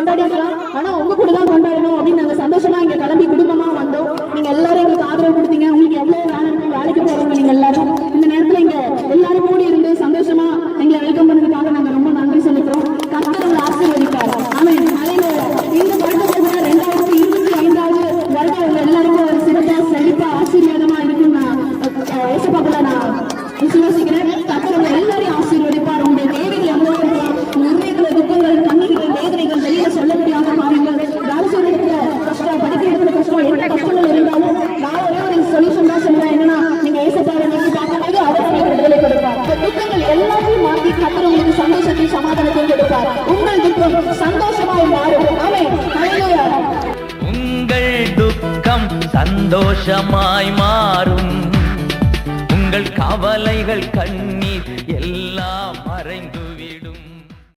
கொண்டாடிருக்கலாம் ஆனா உங்க கூட தான் கொண்டாடணும் அப்படின்னு நாங்க சந்தோஷமா இங்க கிளம்பி குடும்பமா வந்தோம். நீங்க எல்லாரும் எங்களுக்கு ஆதரவு கொடுத்தீங்க. உங்களுக்கு எவ்வளவு நாள் வேலைக்கு போறவங்க நீங்க எல்லாரும். கத்தர் உங்களுக்கு சந்தோஷத்தையும் சமாதானத்தையும் கொடுப்பார். உங்கள் துக்கம் சந்தோஷமாய் மாறும். உங்கள் துக்கம் சந்தோஷமாய் மாறும். உங்கள் கவலைகள் கண்ணீர் எல்லாம் மறைந்து